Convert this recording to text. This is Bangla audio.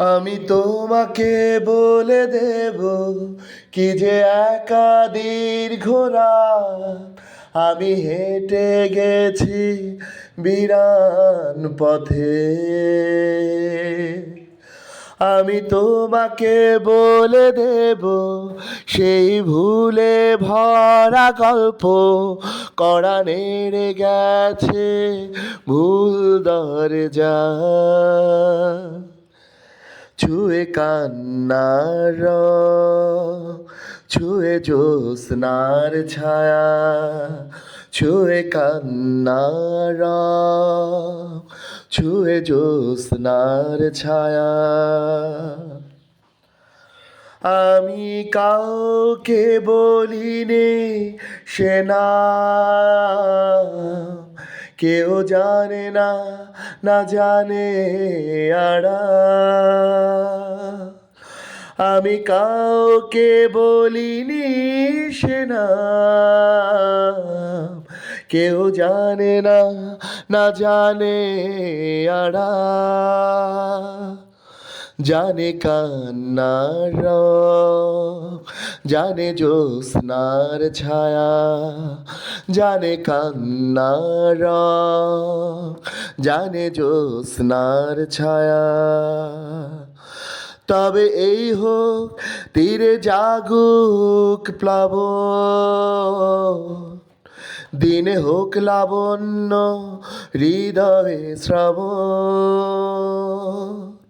আমি তোমাকে বলে দেব কি যে একা দীর্ঘ আমি হেঁটে গেছি বিরান পথে। আমি তোমাকে বলে দেব সেই ভুলে ভরা গল্প কড়া নেড়ে গেছে ভুল দরজা। ছুঁয়ে কান্নার, ছুঁয়ে জ্যোৎস্নার ছায়া, ছুঁয়ে কান্নার, ছুঁয়ে জ্যোৎস্নার ছায়া। আমি কাউকে বলিনি সে না, কেউ জানে না না জানে আড়া আমি কাউকে বলিনি সে কেউ জানে না না জানে আড়া। জানে কান্নার জানে জ্যোৎস্নার ছায়া, জানে কান্নার জানে জ্যোৎস্নার ছায়া। তবে এই হোক তীরে জাগুক প্লাব দিনে হোক লাবণ্য হৃদয়ে শ্রাবণ।